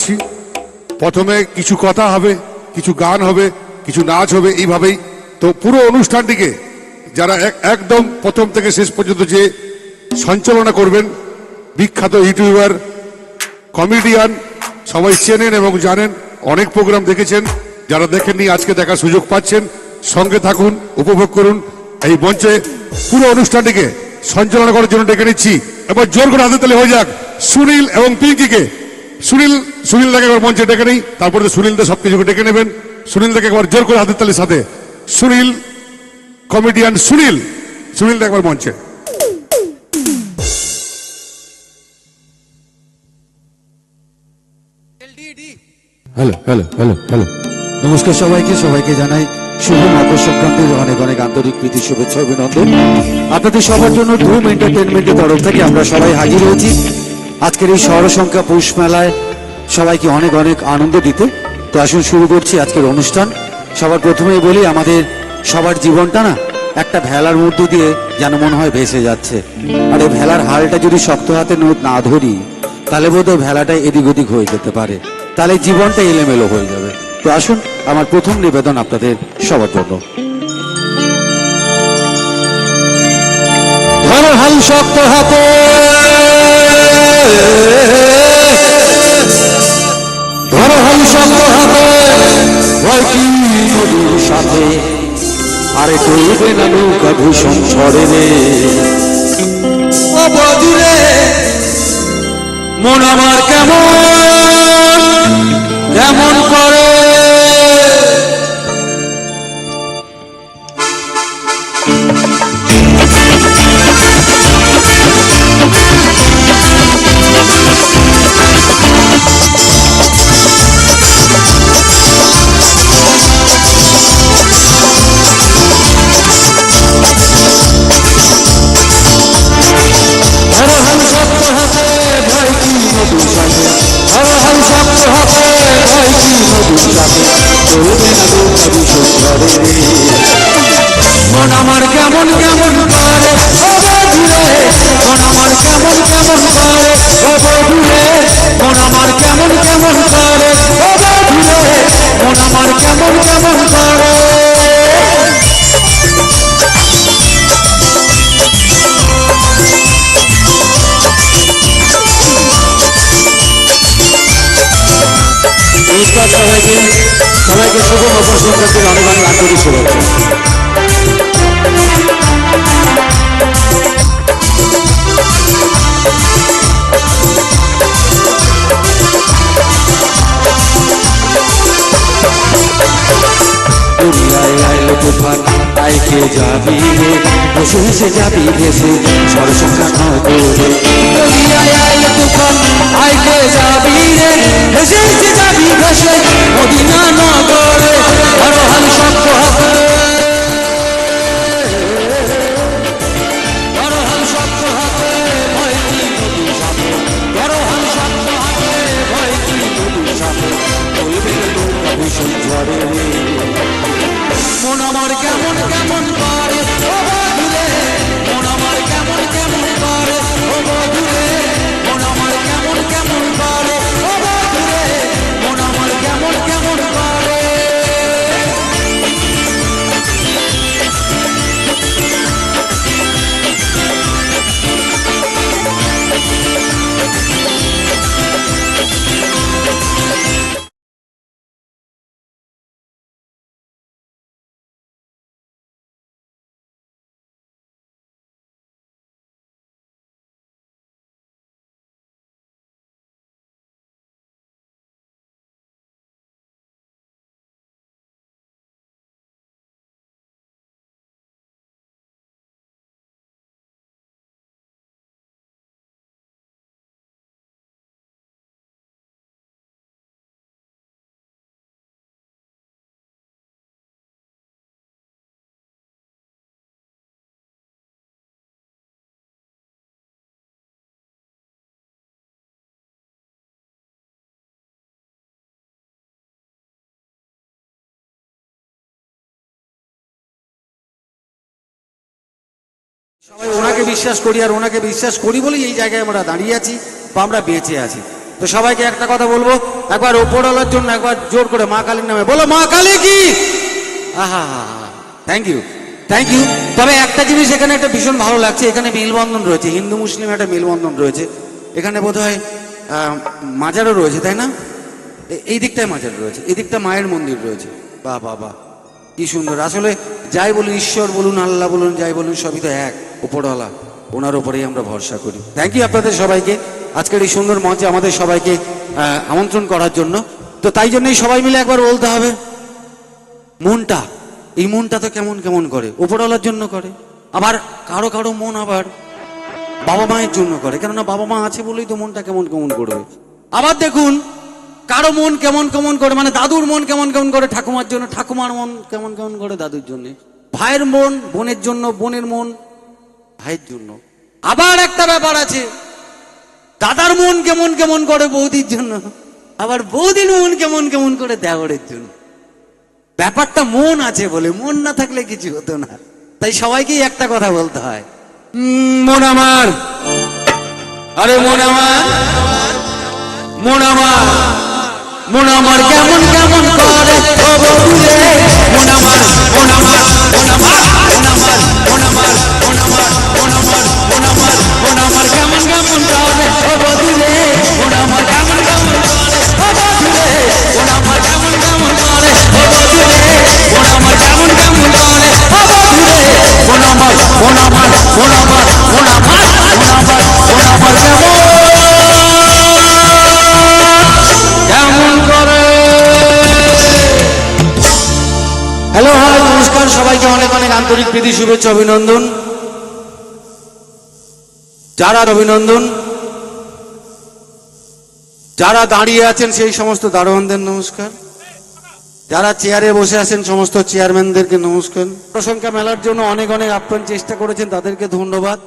করছি। প্রথমে কিছু কথা হবে, কিছু গান হবে, কিছু নাচ হবে এইভাবেই। তো পুরো অনুষ্ঠানটিকে যারা একদম প্রথম থেকে শেষ পর্যন্ত যে সঞ্চালনা করবেন, বিখ্যাত ইউটিউবার, কমেডিয়ান, সবাই চেনেন এবং জানেন, অনেক প্রোগ্রাম দেখেছেন, যারা দেখেননি আজকে দেখার সুযোগ পাচ্ছেন, সঙ্গে থাকুন, উপভোগ করুন। এই মঞ্চে পুরো অনুষ্ঠানটিকে সঞ্চালনা করার জন্য ডেকে নিচ্ছি। এবার জোর করে হাতে তালে হয়ে যাক। সুনীল এবং পিঙ্কিকে সুনীল সুনীল দাকে একবার মঞ্চে ডেকে নেই তারপরে সুনীল দা সবকিছুকে ডেকে নেবেন। সুনীল দাকে একবার জোর করে হাতের তালির সাথে। সুনীল কমেডিয়ান সুনীল সুনীল দা একবার মঞ্চে। Hello hello hello hello. নমস্কার সবাইকে সবাইকে জানাই শুভ মকর সংক্রান্তির অনেক অনেক আন্তরিক প্রীতি শুভেচ্ছা অভিনন্দন। আপনাদের সবার জন্য ধুম এন্টারটেনমেন্টের তরফ থেকে আমরা সবাই হাজির হয়েছি। আজকের এই সংখ্যা পৌষ মেলায় সবাইকে অনেক অনেক আনন্দ দিতে। তো আসুন শুরু করছি আজকের অনুষ্ঠান। সবার প্রথমেই বলি, আমাদের সবার জীবনটা না একটা ভেলার মধ্য দিয়ে যেন মনে হয় ভেসে যাচ্ছে। আর এই ভেলার হালটা যদি শক্ত হাতে না ধরি, তাহলে বোধহয় ভেলাটা এদিক ওদিক হয়ে যেতে পারে। তাহলে জীবনটা এলোমেলো হয়ে যাবে। তো আসুন, আমার প্রথম নিবেদন আপনাদের সবার জন্য। ধরো হাল শক্ত হাতে। ধরো হাল নদীর সাথে? আরে করবে না নৌকা ভূষণ ছড়ে রে বধুরে মন আমার কেমন? কেমন করে তুফান আইকে যাবি রে? বসে যাবি ভেসে সরসংখ্যা নগরে দুনিয়ায় আইকে যাবি রে? হেসে হেসে যাবি ভেসে মদিনা নগরে হর হাল শব্দ হবে মন আমার কেমন কেমন সবাই ওনাকে বিশ্বাস করি আর ওনাকে বিশ্বাস করি বলেই এই জায়গায় আমরা দাঁড়িয়ে আছি বা আমরা বেঁচে আছি। তো সবাইকে একটা কথা বলব, একবার ওপরওয়ালার জন্য একবার জোর করে মা কালীর নামে বলো, মা কালী কি? আহা থ্যাংক ইউ থ্যাংক ইউ তবে একটা জিনিস এখানে একটা ভীষণ ভালো লাগছে, এখানে মেলবন্ধন রয়েছে, হিন্দু মুসলিম একটা মেলবন্ধন রয়েছে। এখানে বোধ হয় মাজারও রয়েছে, তাই না? এই দিকটায় মাজার রয়েছে, এই দিকটা মায়ের মন্দির রয়েছে। বাহ বাহ বাহ। কি সুন্দর। আসলে যাই বলুন, ঈশ্বর বলুন, আল্লাহ বলুন, যাই বলুন, সবই তো এক। উপরওয়ালা, ওনার উপরেই আমরা ভরসা করি। থ্যাংক ইউ আপনাদের সবাইকে। আজকের এই সুন্দর মঞ্চে আমাদের সবাইকে আমন্ত্রণ করার জন্য। তো তাই জন্যই সবাই মিলে একবার বলতে হবে, মনটা, এই মনটা তো কেমন কেমন করে? উপরওয়ালার জন্য করে, আবার কারও কারও মন আবার বাবা মায়ের জন্য করে। কেননা বাবা মা আছে বলেই তো মনটা কেমন কেমন করবে আবার দেখুন, কারও মন কেমন কেমন করে মানে দাদুর মন কেমন কেমন করে, ঠাকুমার জন্য, ঠাকুমার মন কেমন কেমন করে দাদুর জন্য। ভাইয়ের মন, বোনের জন্য, বোনের মন ভাইয়ের জন্য। আবার একটা ব্যাপার আছে। দাদার মন কেমন কেমন করে বৌদির জন্য। আবার বৌদির মন কেমন কেমন করে দেওরের জন্য। ব্যাপারটা মন আছে বলে, মন না থাকলে কিছু হতো না। তাই সবাইকেই একটা কথা বলতে হয়। মন আমার। আরে, মন আমার। মন আমার। মন আমার কেমন কেমন করে। মন আমার মন আমার মন আমার মন আমার। আন্তরিক প্রীতি, শুভেচ্ছা, অভিনন্দন। যারা অভিনন্দন যারা দাঁড়িয়ে আছেন সেই সমস্ত দারোয়ানদের নমস্কার। যারা চেয়ারে বসে আছেন সমস্ত চেয়ারম্যানদেরকে নমস্কার। প্রসংখ্যা মেলার জন্য অনেক অনেক আপ্রাণ চেষ্টা করেছেন, তাদেরকে ধন্যবাদ।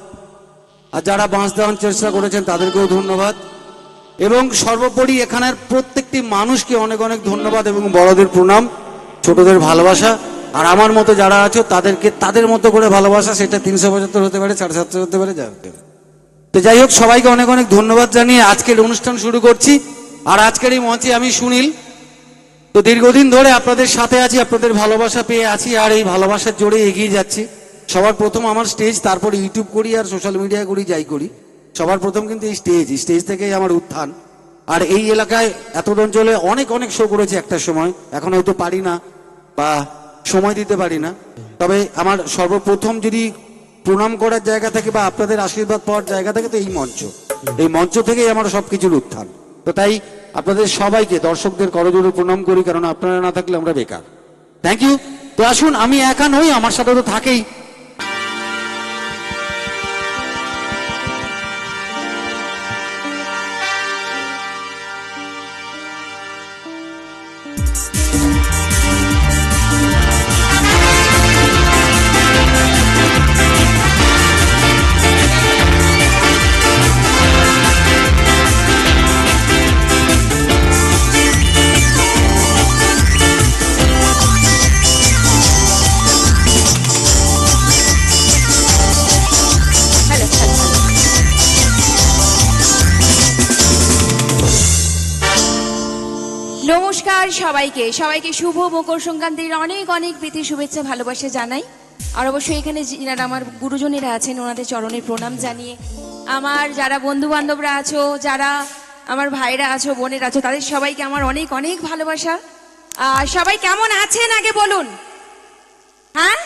আর যারা বাঁশ দেওয়ার চেষ্টা করেছেন, তাদেরকেও ধন্যবাদ। এবং সর্বোপরি এখানের প্রত্যেকটি মানুষকে অনেক অনেক ধন্যবাদ এবং বড়দের প্রণাম, ছোটদের ভালোবাসা। আর আমার মতো যারা আছো, তাদেরকে, তাদের মতো করে ভালোবাসা সেটা তিনশো পঁচাত্তর হতে পারে, সাড়ে সাতশো হতে পারে, যা হতে। তো যাই হোক, সবাইকে অনেক অনেক ধন্যবাদ জানিয়ে আজকের অনুষ্ঠান শুরু করছি। আর আজকের এই মঞ্চে আমি সুনীল। তো দীর্ঘদিন ধরে আপনাদের সাথে আছি, আপনাদের ভালোবাসা পেয়ে আছি, আর এই ভালোবাসার জোরে এগিয়ে যাচ্ছি। সবার প্রথম আমার স্টেজ, তারপর ইউটিউব করি আর সোশ্যাল মিডিয়া করি, যাই করি। সবার প্রথম কিন্তু এই স্টেজ স্টেজ থেকেই আমার উত্থান। আর এই এলাকায় এত অঞ্চলে অনেক অনেক শো করেছি একটা সময়, এখন হয়তো পারি না, বা সময় দিতে পারি না। তবে আমার সর্বপ্রথম যদি প্রণাম করার জায়গা থাকে বা আপনাদের আশীর্বাদ পাওয়ার জায়গা থাকে, তো এই মঞ্চ। এই মঞ্চ থেকেই আমার সবকিছুর উত্থান। তো তাই আপনাদের সবাইকে, দর্শকদের করজোড়ে প্রণাম করি, কারণ আপনারা না থাকলে আমরা বেকার। থ্যাংক ইউ তো আসুন, আমি একা নই আমার সাথে তো থাকেই। সবাইকে সবাইকে শুভ মকর সংক্রান্তির অনেক অনেক প্রীতি শুভেচ্ছা ভালোবাসা জানাই। আর অবশ্যই এখানে যিনারা আমার গুরুজনেরা আছেন ওনাদের চরণে প্রণাম জানিয়ে আমার যারা বন্ধু বান্ধবরা আছো যারা আমার ভাইরা আছো বোনেরা আছো তাদের সবাইকে আমার অনেক অনেক ভালোবাসা। আর সবাই কেমন আছেন আগে বলুন? হ্যাঁ?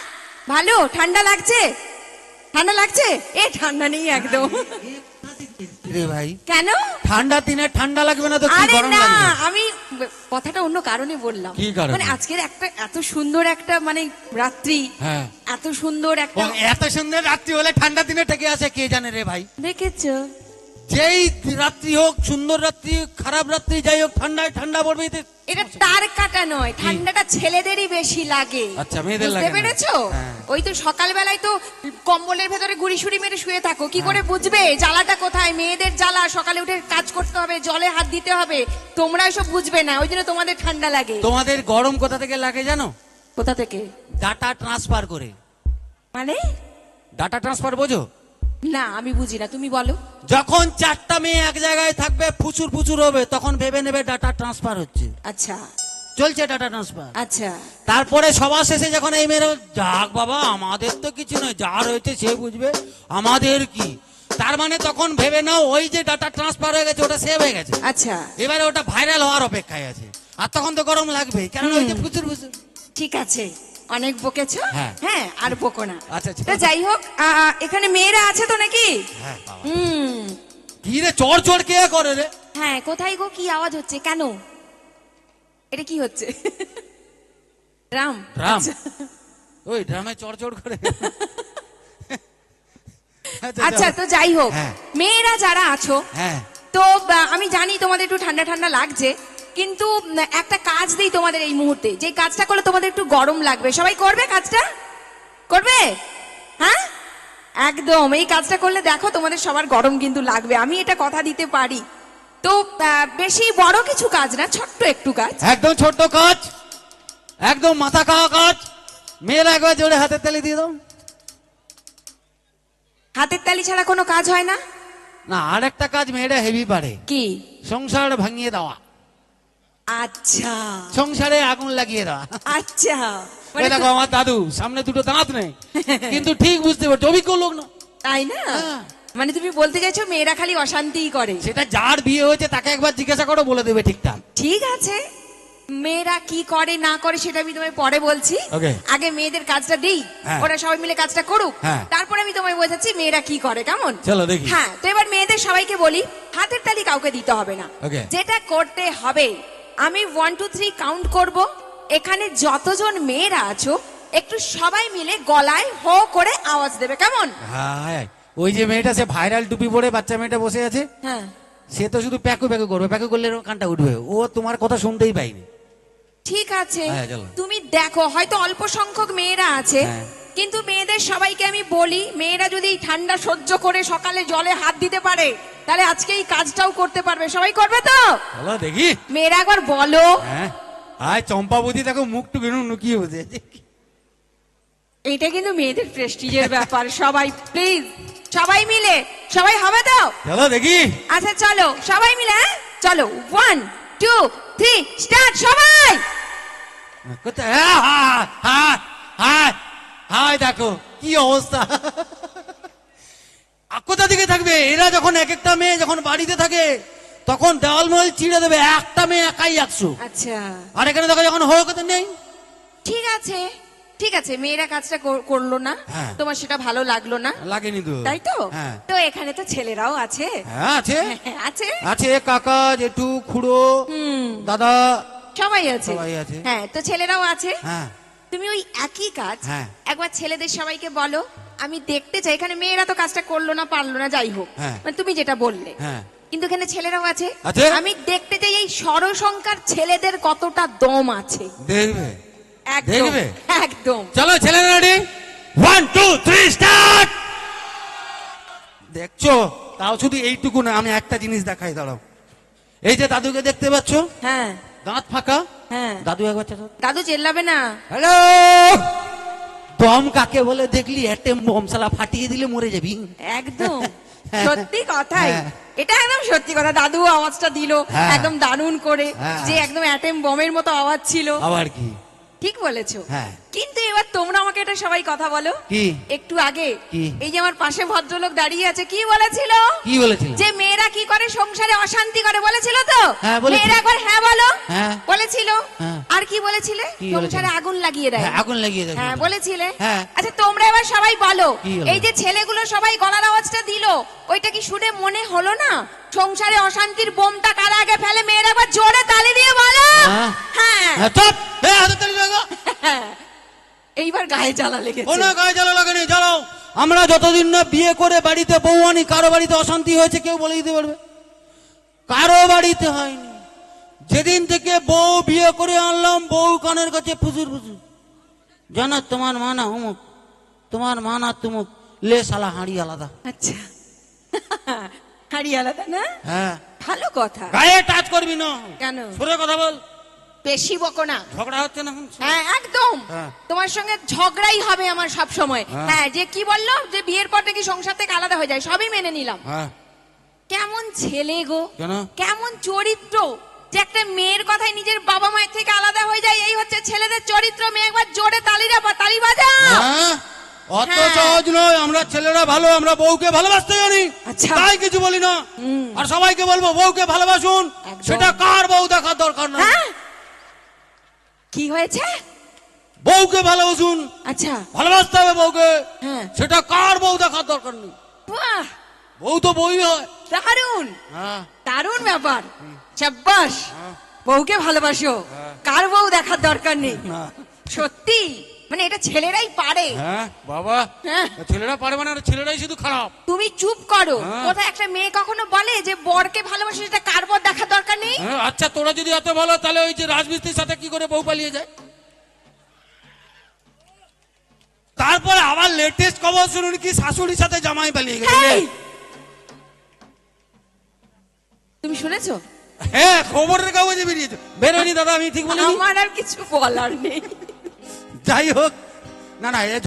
ভালো? ঠান্ডা লাগছে? ঠান্ডা লাগছে? এ ঠান্ডা নেই একদম। ভাই। কেন? ঠান্ডা দিনে ঠান্ডা লাগবে না তো আরে না আমি কথাটা অন্য কারণে বললাম? মানে আজকের একটা এত সুন্দর একটা মানে রাত্রি হ্যাঁ। এত সুন্দর একটা এত সুন্দর রাত্রি হলে ঠান্ডা দিনে টেকে আছে কে জানে রে ভাই দেখেছ যেই রাত্রি হোক সুন্দর রাত্রি খারাপ রাত্রি যাই হোক ঠান্ডায় ঠান্ডা পড়বে এটা তার কাটা নয় ঠান্ডাটা ছেলেদেরই বেশি লাগে। আচ্ছা, মেয়েদের লাগে পেরেছ? হ্যাঁ। ওই তো সকালবেলায় তো কম্বলের ভেতরে গুড়ি সুড়ি মেরে শুয়ে থাকো কি করে বুঝবে? জ্বালাটা কোথায়? মেয়েদের জ্বালা সকালে উঠে কাজ করতে হবে জলে হাত দিতে হবে। তোমরা এসব বুঝবে না ওই জন্য তোমাদের ঠান্ডা লাগে। তোমাদের গরম কোথা থেকে লাগে জানো? কোথা থেকে? ডাটা ট্রান্সফার করে। মানে? ডাটা ট্রান্সফার বোঝো? না আমি বুঝি না তুমি বলো। যখন চারটা মেয়ে এক জায়গায় থাকবে ফুচুর ফুচুর হবে তখন ভেবে নেবে ডাটা ট্রান্সফার হচ্ছে। আচ্ছা। চলছে ডাটা ট্রান্সফার আচ্ছা। তারপরে সবার শেষে যখন এই মেয়েরা যাক বাবা আমাদের তো কিছু নয় যার হয়েছে সে বুঝবে আমাদের কি? তার মানে তখন ভেবে নাও ওই যে ডাটা ট্রান্সফার হয়ে গেছে ওটা সেভ হয়ে গেছে। আচ্ছা। এবারে ওটা ভাইরাল হওয়ার অপেক্ষায় আছে। আর তখন তো গরম লাগবে কারণ ওই যে ফুচুর ফুচুর। ঠিক আছে। অনেক বকেছো? হ্যাঁ। হ্যাঁ আর বকো না। আচ্ছা, আচ্ছা। তো যাই হোক এখানে মেয়েরা আছে তো নাকি? হ্যাঁ হুম। কি রে চড় চড় কে করে রে? হ্যাঁ কোথায় গো? কি আওয়াজ হচ্ছে? কেন? এটা কি হচ্ছে? রাম ড্রাম? আচ্ছা। ওই ড্রামে চড় চড় করে। আচ্ছা তো যাই হোক। হ্যাঁ। মেয়েরা যারা আছো হ্যাঁ। তো আমি জানি তোমাদের একটু ঠান্ডা ঠান্ডা লাগছে কিন্তু একটা কাজ দিই তোমাদের এই মুহূর্তে। যে কাজটা করলে তোমাদের একটু গরম লাগবে। সবাই করবে কাজটা? করবে? হ্যাঁ? একদম। এই কাজটা করলে দেখো তোমাদের সবার গরম কিন্তু লাগবে। আমি এটা কথা দিতে পারি। তো বেশি বড় কিছু কাজ না ছোট্ট একটু কাজ। একদম ছোট্ট কাজ। একদম মাথা খাওয়া কাজ। মেয়েরা একবার জোরে হাতের তালি দিয়ে দাও। হাতের তালি ছাড়া কোনো কাজ হয় না? না আর একটা কাজ মেয়েরা হেভি পারে। কি? সংসার ভাঙিয়ে দেওয়া। আচ্ছা। সংসারে আগুন লাগিয়ে দেওয়া। আচ্ছা। মানে দেখো আমার দাদু সামনে দুটো দাঁত নেই। কিন্তু ঠিক বুঝতে পারছ অভিজ্ঞ লোক না। তাই না? হ্যাঁ। মানে তুমি বলতে চাইছো মেয়েরা খালি অশান্তিই করে। সেটা যার বিয়ে হয়েছে তাকে একবার জিজ্ঞাসা করো বলে দেবে ঠিকঠাক। ঠিক আছে। মেয়েরা কি করে না করে সেটা আমি তোমায় পরে বলছি। আগে মেয়েদের কাজটা দিই হ্যাঁ। ওরা সবাই মিলে কাজটা করুক। হ্যাঁ। তারপরে আমি তোমায় বোঝাচ্ছি মেয়েরা কি করে কেমন? চলো দেখি। হ্যাঁ তো এবার মেয়েদের সবাইকে বলি হাতের তালি কাউকে দিতে হবে না। যেটা করতে হবে আমি ওয়ান টু থ্রি কাউন্ট করব। এখানে যতজন মেয়েরা আছো একটু সবাই মিলে গলায় হো করে আওয়াজ দেবে কেমন? হ্যাঁ ওই যে মেয়েটা সে ভাইরাল টুপি পরে বাচ্চা মেয়েটা বসে আছে? হ্যাঁ। সে তো শুধু প্যাকু প্যাকু করবে প্যাকু করলে কানটা উঠবে। ও তোমার কথা শুনতেই পাইনি। ঠিক আছে। হ্যাঁ, তুমি দেখো হয়তো অল্প সংখ্যক মেয়েরা আছে হ্যাঁ। কিন্তু মেয়েদের সবাইকে আমি বলি মেয়েরা যদি ঠান্ডা সহ্য করে সকালে জলে হাত দিতে পারে তাহলে আজকে এই কাজটাও করতে পারবে। সবাই করবে তো? চলো দেখি। মেয়েরা একবার বলো। হ্যাঁ। আয় চম্পাবতী দেখো মুখটু কেন নুকিয়ে বসে আছে। এটা কিন্তু মেয়েদের প্রেস্টিজের ব্যাপার সবাই প্লিজ সবাই মিলে সবাই হবে তো? চলো দেখি। আচ্ছা চলো সবাই মিলে হ্যাঁ? চলো ওয়ান টু থ্রি স্টার্ট সবাই! কোথায় হ্যাঁ, হ্যাঁ, হ্যাঁ, হ্যাঁ, হ্যাঁ, দেখো কি অবস্থা। কোথা থেকে থাকবে? এরা যখন এক একটা মেয়ে যখন বাড়িতে থাকে তখন দেওয়াল মহল চিড়ে দেবে। একটা মেয়ে একাই একশো। আচ্ছা। আর এখানে দেখো যখন কথা নেই। ঠিক আছে ঠিক আছে। মেয়েরা কাজটা করল না। হ্যাঁ। তোমার সেটা ভালো লাগল না। লাগেনি তো। তাই তো? হ্যাঁ। তো এখানে তো ছেলেরাও আছে। হ্যাঁ আছে। আছে? আছে কাকা জেঠু খুড়ো হুম। দাদা। সবাই আছে। সবাই আছে। হ্যাঁ তো ছেলেরাও আছে। হ্যাঁ। তুমি ওই একই কাজ। একবার ছেলেদের সবাইকে বলো। আমি দেখতে চাই এখানে মেয়েরা তো কাজটা করল না পারল না যাই হোক। হ্যাঁ। মানে তুমি যেটা বললে। হ্যাঁ। কিন্তু এখানে ছেলেরাও আছে? আমি দেখতে চাই এই সরসংখ্যার ছেলেদের কতটা দম আছে। দেখবে। একদম। দেখবে? একদম। চলো ছেলে ready one two three start দেখছ? তাও শুধু এইটুকু না আমি একটা জিনিস দেখাই দাঁড়াও। এই যে দাদুকে দেখতে পাচ্ছ? হ্যাঁ। দাঁত ফাঁকা? হ্যাঁ। দাদু একবার দাদু চেল্লাবে না। হ্যালো দম কাকে বলে দেখলি একটা সালা ফাটিয়ে দিলে মরে যাবি একদম হ্যাঁ। সত্যি কথাই হ্যাঁ। এটা একদম সত্যি কথা দাদু আওয়াজটা দিল হ্যাঁ। একদম দারুণ করে। যে একদম অ্যাটেম বমের মতো আওয়াজ ছিল আবার কি ঠিক বলেছ। হ্যাঁ। কিন্তু এবার তোমরা আমাকে এটা সবাই কথা বলো। কি? একটু আগে। কি? এই যে আমার পাশে ভদ্রলোক দাঁড়িয়ে আছে কি বলেছিল? কি বলেছিল? যে মেয়েরা কি করে সংসারে অশান্তি করে বলেছিল তো? হ্যাঁ, মেয়েরা একবার হ্যাঁ বলো। হ্যাঁ। বলেছিল। আর কি বলেছিলে? সংসারে আগুন লাগিয়ে দেয়। আগুন লাগিয়ে দেবে হ্যাঁ বলেছিলে। হ্যাঁ। আচ্ছা তোমরা এবার সবাই বলো? এই যে ছেলেগুলো সবাই গলার আওয়াজটা দিল ওইটা কি শুনে মনে হলো না? সংসারে অশান্তির বোমটা কারা আগে ফেলে? মেয়েরা একবার জোরে তালি দিয়ে বলো। হ্যাঁ। হ্যাঁ। লাগো এইবার গায়ে জ্বালা লেগেছে। কোনো গায়ে জ্বালা লাগেনি জ্বালাও। আমরা যতদিন না বিয়ে করে বাড়িতে বউ আনি কারও বাড়িতে অশান্তি হয়েছে কেউ বলে দিতে পারবে? কারও বাড়িতে হয়নি। যেদিন থেকে বউ বিয়ে করে আনলাম বউ কানের কাছে ফুসুর ফুসুর। জানো তোমার মা না অমুক তোমার মা না তুমুক লে সালা হাঁড়ি আলাদা। আচ্ছা। হাড়ি আলাদা না? হ্যাঁ। ভালো কথা। গায়ে টাচ করবি না। কেন? সরে কথা বল। বেশি বকো না। ঝগড়া হচ্ছে না হ্যাঁ একদম। হ্যাঁ। তোমার সঙ্গে ঝগড়াই হবে আমার সব সময়। হ্যাঁ। হ্যাঁ যে কি বলল? যে বিয়ের পর থেকে সংসার থেকে আলাদা হয়ে যায় সবই মেনে নিলাম। হ্যাঁ। কেমন ছেলে গো। কেন? কেমন চরিত্র। যে একটা মেয়ের কথায় নিজের বাবা মায়ের থেকে আলাদা হয়ে যায় এই হচ্ছে ছেলেদের চরিত্র। মেয়ে একবার জোরে তালিরা বা তালি বাজা। হ্যাঁ। অত হ্যাঁ। সহজ নয় আমরা ছেলেরা ভালো আমরা বউকে ভালোবাসতে জানি। আচ্ছা। তাই কিছু বলি না। আর সবাইকে বলব বউকে ভালোবাসুন। সেটা কার বউ দেখার দরকার না হ্যাঁ। কি হয়েছে? বউকে ভালোবাসুন। আচ্ছা। ভালোবাসতে হবে বউকে। হ্যাঁ। সেটা কার বউ দেখার দরকার নেই। বাহ! বউ তো বই হয়। দারুণ। দারুণ ব্যাপার। চাব্বাস বউকে ভালোবাসো। কার বউ দেখার দরকার নেই। সত্যি? মানে এটা ছেলেরাই পারে। হ্যাঁ বাবা হ্যাঁ। ছেলেরা পারবে না ছেলেরাই শুধু খারাপ। তুমি চুপ করো। হ্যাঁ। কোথায় একটা মেয়ে কখনো বলে যে বরকে ভালোবাসে সেটা কার বর দেখার দরকার নেই? আচ্ছা তোরা যদি এত ভালো তাহলে ওই যে রাজমিস্ত্রির সাথে কি করে বউ পালিয়ে যায়? তারপরে আবার লেটেস্ট খবর শুনুন কি শাশুড়ির সাথে জামাই পালিয়ে গেছে। তুমি শুনেছো? হ্যাঁ খবরের কাগজে বেরিয়েছে। বেরোয়নি দাদা আমি ঠিক বলিনি। আমার আর কিছু বলার নেই। যাই হোক না না এ